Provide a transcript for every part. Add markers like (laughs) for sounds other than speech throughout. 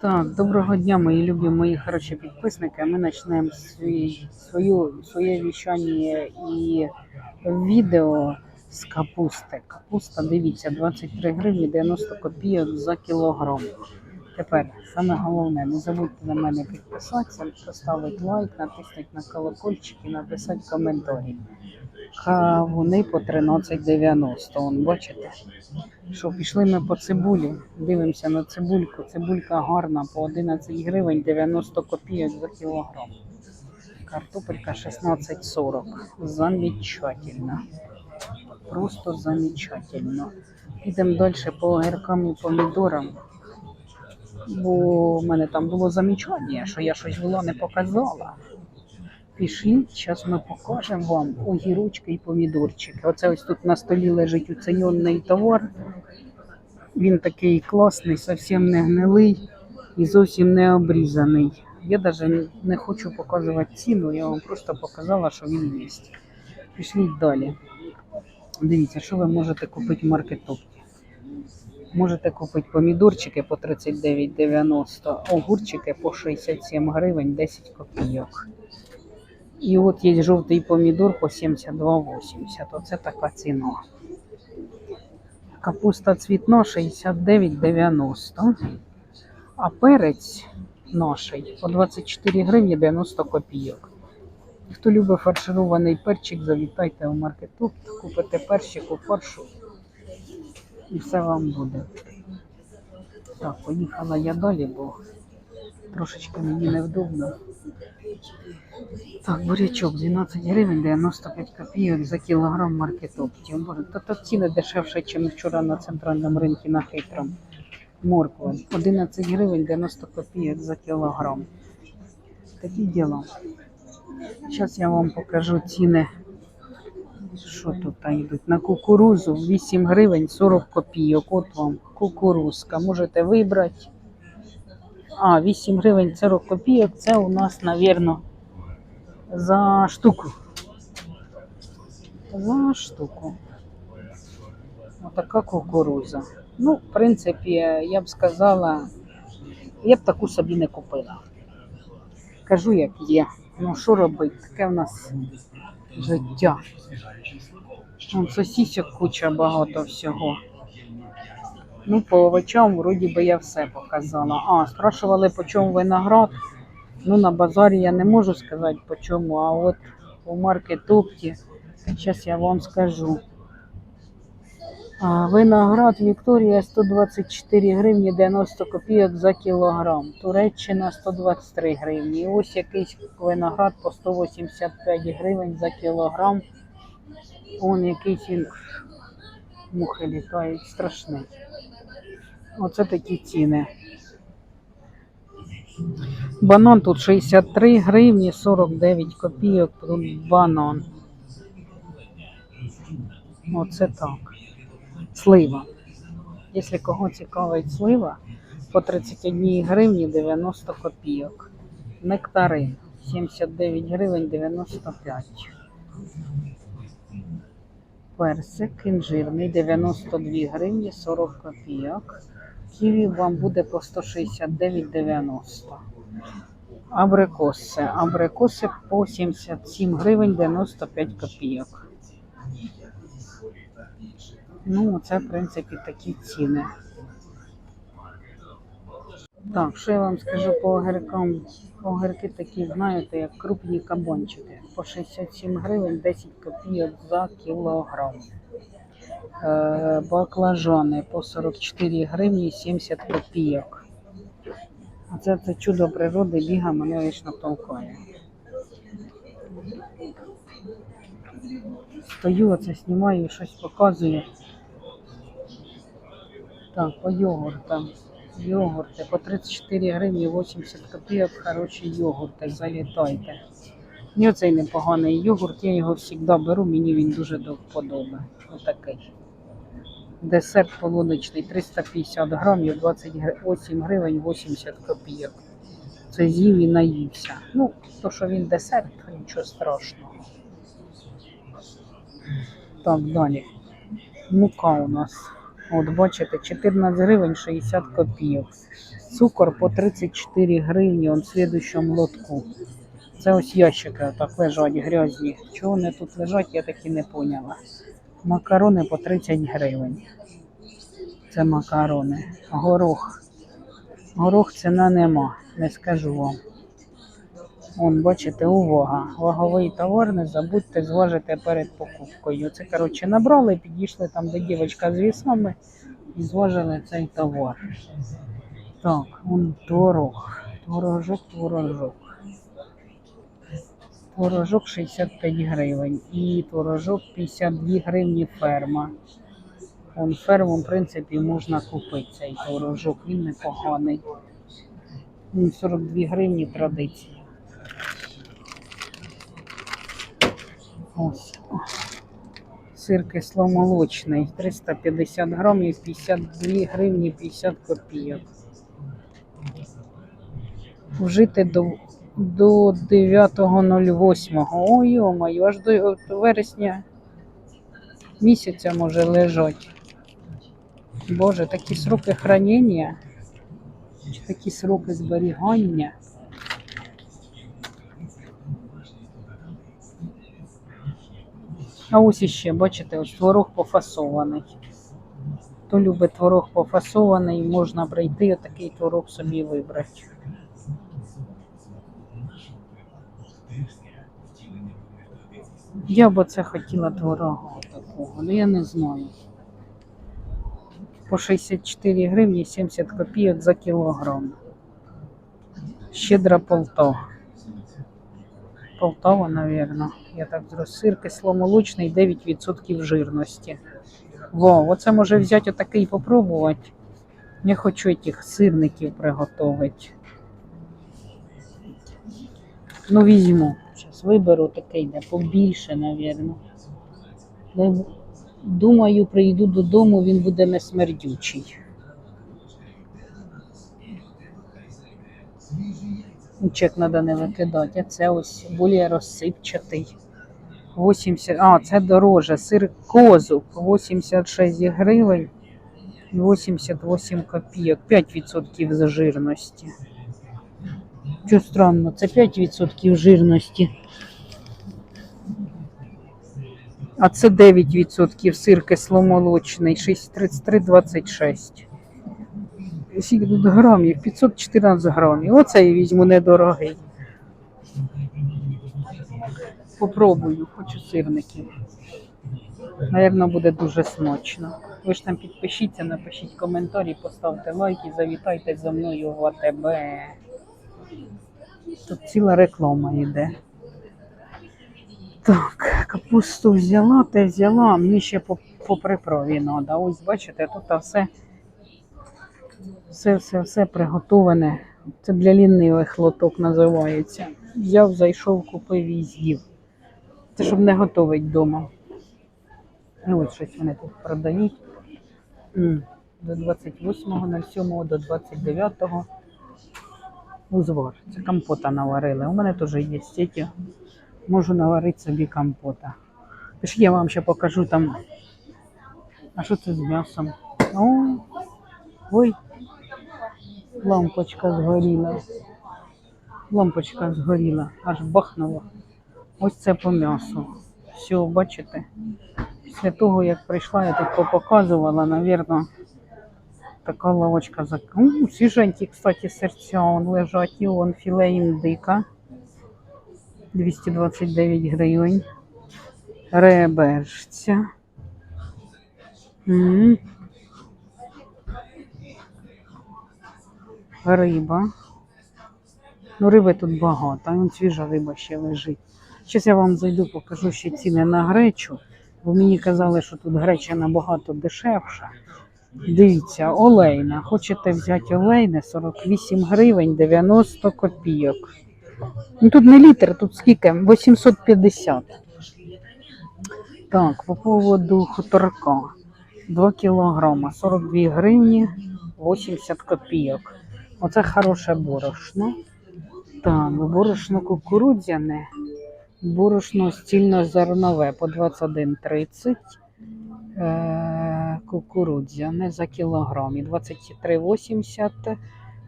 Так, доброго дня, мої любі, мої хороші підписники. Ми почнемо свій, свою, своє віщання і відео з капусти. Капуста, дивіться, 23 гривні 90 копійок за кілограм. Тепер саме головне, не забудьте на мене підписатися, поставити лайк, натиснути на колокольчик і написати коментарі. Кавуни по 13,90. Вон, бачите? Що пішли ми по цибулі, дивимося на цибульку. Цибулька гарна по 11 гривень 90 копійок за кілограм. Картопелька 16,40. Замечательно. Просто замечательно. Підемо далі по огіркам і помідорам. Бо в мене там було замічання, що я щось було не показала. Пішліть, зараз ми покажемо вам огірочки і помідорчики. Оце ось тут на столі лежить оцінений товар. Він такий класний, зовсім не гнилий і зовсім не обрізаний. Я навіть не хочу показувати ціну, я вам просто показала, що він є. Пішліть далі. Дивіться, що ви можете купити в маркетопті. Можете купити помідорчики по 39,90, огурчики по 67 гривень 10 копійок. І от є жовтий помідор по 72,80. Оце така ціна. Капуста цвітна 69,90. А перець наший по 24 гривні 90 копійок. Хто любить фарширований перчик, завітайте в маркетоп, купите перчик у фаршу і все вам буде. Так, поїхала я далі, бо трошечки мені невдобно. Так, бурячок 12 гривень 95 копійок за кілограм маркетопті. Боже, та то ціни дешевше, ніж вчора на центральному ринку на хитрому. Морква 11 гривень 90 копійок за кілограм. Такі діла. Зараз я вам покажу ціни. Що тут йдуть? На кукурузу 8 гривень 40 копійок. От вам кукурузка. Можете вибрати. А, 8 гривень 40 копійок. Це у нас, навірно, за штуку. За штуку. Отака кукуруза. Ну, в принципі, я б сказала, я б таку собі не купила. Кажу, як є. Ну, що робити? Таке в нас життя. Вон сосісок куча багато всього. Ну, по овочам, вроді би, я все показала. А, спрашували, по чому виноград. Ну, на базарі я не можу сказати по чому, а от у маркетопті, зараз я вам скажу. Виноград Вікторія 124 гривні 90 копійок за кілограм. Туреччина 123 гривні. Ось якийсь виноград по 185 гривень за кілограм. Он якийсь він мухи літають, страшний. Оце такі ціни. Банан тут 63 гривні 49 копійок. Тут банан. Оце так. Слива. Якщо кого цікавить слива, по 31 гривні 90 копійок. Нектарин 79 гривень 95. Персик інжирний 92 гривні 40 копійок. Ківі вам буде по 169,90. Абрикоси. Абрикоси по 77 гривень 95 копійок. Ну, це, в принципі, такі ціни. Так, що я вам скажу по огіркам? Огірки такі, знаєте, як крупні кабанчики. По 67 гривень 10 копійок за кілограм. Е, Баклажани по 44 гривні 70 копійок. А це, це чудо природи біга мене вічно толкає. Стою, оце знімаю, щось показую. Так, по йогуртам. Йогурти по 34 гривні 80 копійок. Хороші йогурти, залітайте. Мені оцей непоганий йогурт, я його завжди беру, мені він дуже до вподоби. Отакий. Десерт полуничний 350 грамів, 28 гривень 80 копійок. Це з'їв і наївся. Ну, то, що він десерт, то нічого страшного. Так, далі. Мука у нас. От бачите, 14 гривень 60 копійок. Цукор по 34 гривні в слідущому лотку. Це ось ящики так лежать грязні. Чого вони тут лежать, я так і не поняла. Макарони по 30 гривень. Це макарони. Горох. Горох ціна нема, не скажу вам. Вон, бачите, увага. Ваговий товар, не забудьте зважити перед покупкою. Це, коротше, набрали, підійшли там до дівчинка з вісами і зважили цей товар. Так, вон творог. Творожок, творожок. Творожок 65 гривень і творожок 52 гривні ферма. Вон ферму, в принципі, можна купити цей творожок, він непоганий. 42 гривні традиція. Ось. Сир кисломолочний 350 грамів, 52 гривні 50 копійок. Вжити до, до 9.08. Ой, йо-моє, аж до вересня місяця може лежать. Боже, такі сроки хранення, чи такі сроки зберігання. А ось іще, бачите, ось творог пофасований. Хто любить творог пофасований, можна прийти отакий творог собі вибрати. Я б оце хотіла творога такого, але я не знаю. По 64 гривні 70 копійок за кілограм. Щедра Полтава. Полтава, напевно. Я так зрозумів. Сир кисломолочний 9% жирності. Вау, оце може взяти отакий і попробувати. Я хочу цих сирників приготувати. Ну, візьму. Зараз виберу такий, де побільше. Ну, Думаю, прийду додому, він буде не смердючий. Чек треба не викидати, а це ось більш розсипчатий. 80, а, це дороже. Сир козуб 86 гривень, 88 копійок, 5% з жирності. Що странно, це 5% жирності. А це 9% сир кисломолочний, 33,26. Скільки тут грамів? 514 грамів. Оце я візьму недорогий. Попробую, хочу сирників. Наверно, буде дуже смачно. Ви ж там підпишіться, напишіть коментарі, поставте лайк і завітайте за мною в АТБ. Тут ціла реклама йде. Так, капусту взяла, те взяла, мені ще по, по приправі треба. Ось бачите, тут все, все, все, все приготоване. Це для лінивих лоток називається. Взяв, зайшов, купив і з'їв. Це щоб не готувати вдома. Ну, ось щось вони тут продають. До 28.07 до 29 узвар. Це компота наварили. У мене теж є стільки. Можу наварити собі компота. Тож я вам ще покажу там. А що це з м'ясом? О, ой, лампочка згоріла. Лампочка згоріла, аж бахнула. Ось це по м'ясу. Все, бачите? Після того, як прийшла, я тут попоказувала, навірно, така лавочка за. Свіженькі, кстати, серця он лежать, і он філе індика. 229 гривень. Реберця. Риба. Ну, риби тут багато, вон свіжа риба ще лежить. Зараз я вам зайду, покажу ще ціни на гречу, бо мені казали, що тут греча набагато дешевша. Дивіться, олейна. Хочете взяти олейне 48 гривень 90 копійок. Ну тут не літр, тут скільки? 850. Так, по поводу хуторка. 2 кілограма, 42 гривні 80 копійок. Оце хороше борошно. Так, борошно кукурудзяне, борошно стільно-зернове по 21,30. Е, кукурудзяне за кілограм і 23,80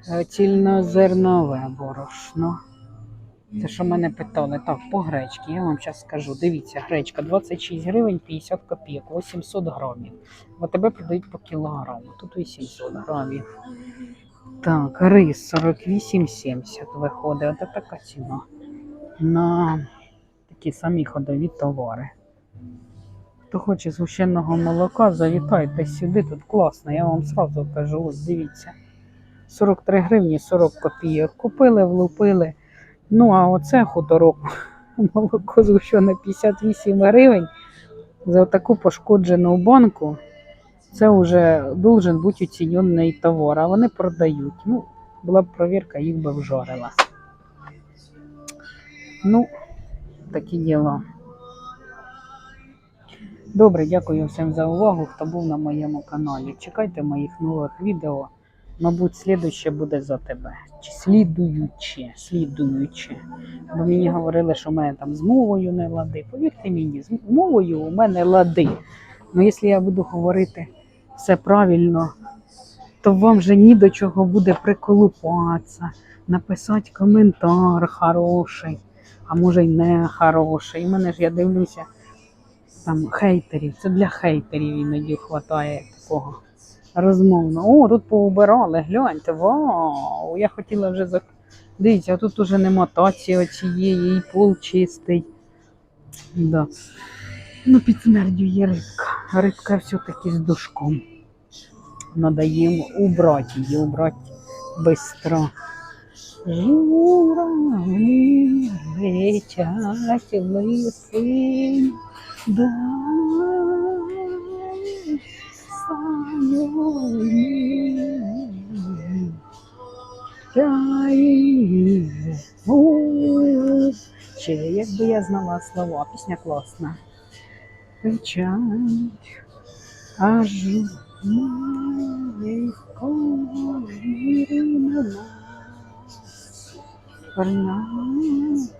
Е, Цільнозернове борошно. Це що мене питали. Так, по гречці, я вам зараз скажу. Дивіться, гречка 26 гривень 50 копійок, 800 грамів. В тебе продають по кілограму. Тут 800 грамів. Так, рис 48,70 виходить. Ось така ціна. На такі самі ходові товари. Хто хоче згущеного молока, завітайте сюди. Тут класно, я вам сразу кажу, ось дивіться. 43 гривні 40 копійок. Купили, влупили. Ну, а оце хуторок (laughs) молоко згущене 58 гривень за таку пошкоджену банку. Це вже должен бути оцінений товар, а вони продають. Ну, була б провірка, їх би вжорила. Ну, такі діла. Добре, дякую всім за увагу, хто був на моєму каналі. Чекайте моїх нових відео. Мабуть, слідуще буде за тебе. Чи слідуюче, слідуюче. Бо мені говорили, що в мене там з мовою не лади. Повірте мені, з мовою у мене лади. Ну, якщо я буду говорити все правильно, то вам вже ні до чого буде приколупатися, написати коментар хороший, а може й не хороший. І мене ж я дивлюся, там хейтерів. Це для хейтерів іноді вистачає такого розмовно. О, тут поубирали, гляньте, вау! Я хотіла вже зак... Дивіться, а тут уже нема таці оцієї, і пол чистий. Да. Ну, під смертю є рибка. Рибка все-таки з душком. Надо їм убрати її, убрати быстро. Журавлі летять лисинь, Чи якби я знала слова, пісня класна. Печать, аж маленько на нас.